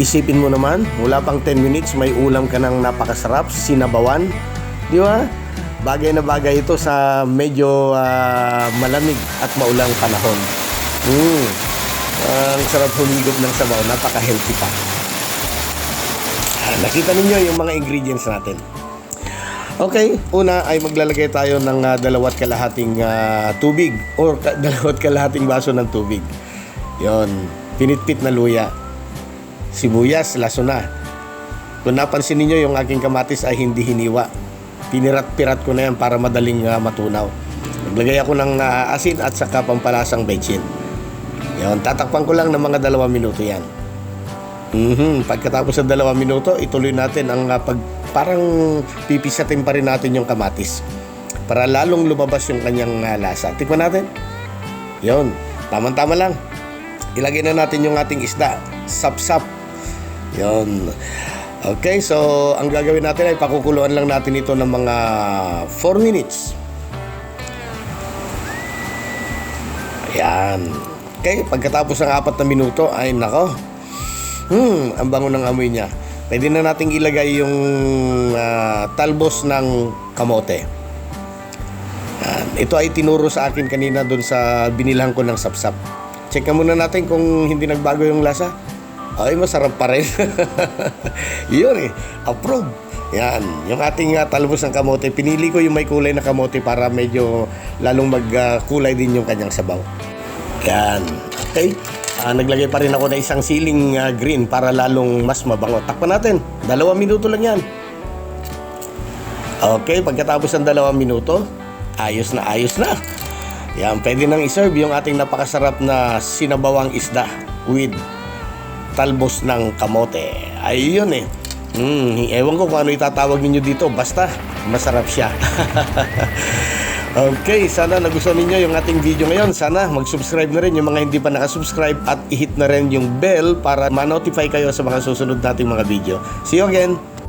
Isipin mo naman, wala pang 10 minutes, may ulam ka ng napakasarap, sinabawan. Di ba? Bagay na bagay ito sa medyo ah, malamig at maulang panahon. Mm. ang sarap humigop ng sabaw, napaka-healthy pa. Ah, nakita ninyo yung mga ingredients natin. Okay, una ay maglalagay tayo ng ah, dalawat kalahating ah, tubig or ka- dalawat kalahating baso ng tubig. Yon, pinitpit na luya. Sibuyas, laso na. Kung napansin niyo yung aking kamatis ay hindi hiniwa. Pinirat-pirat ko na yan para madaling ah, matunaw. Naglagay ako ng ah, asin at saka pampalasang bechin. Yon, tatakpan ko lang ng mga dalawa minuto yan. Mhm, pagkatapos ng dalawa minuto, ituloy natin ang ah, pag parang pipisatin pa rin natin yung kamatis para lalong lumabas yung kanyang ah, lasa. Tikman natin. Yon, tama-tama lang. Ilagay na natin yung ating isda. Sap-sap. Yon. Okay, so ang gagawin natin ay pakukuluan lang natin ito ng mga 4 minutes. Ayan. Okay, pagkatapos ng apat na minuto, ay nako, Hmm, ang bango ng amoy niya. Pwede na nating ilagay yung ah, talbos ng kamote. Yan. Ito ay tinuro sa akin kanina doon sa binilhan ko ng sapsap. Check muna natin kung hindi nagbago yung lasa. Ay, masarap pa rin. Yun eh. Approve. Yan. Yung ating ah, talbos ng kamote, pinili ko yung may kulay na kamote para medyo lalong magkulay din yung kanyang sabaw. Yan. Okay. Ah, naglagay pa rin ako na isang siling ah, green para lalong mas mabango. Takpan natin. Dalawang minuto lang yan. Okay, pagkatapos ng dalawang minuto, ayos na ayos na. Yan, pwede nang iserve yung ating napakasarap na sinabawang isda with talbos ng kamote. Ayun eh. Hmm, ewan ko kung ano itatawag ninyo dito. Basta, masarap siya. okay, sana nagustuhan ninyo yung ating video ngayon. Sana mag-subscribe na rin yung mga hindi pa nakasubscribe at i-hit na rin yung bell para ma-notify kayo sa mga susunod nating mga video. See you again!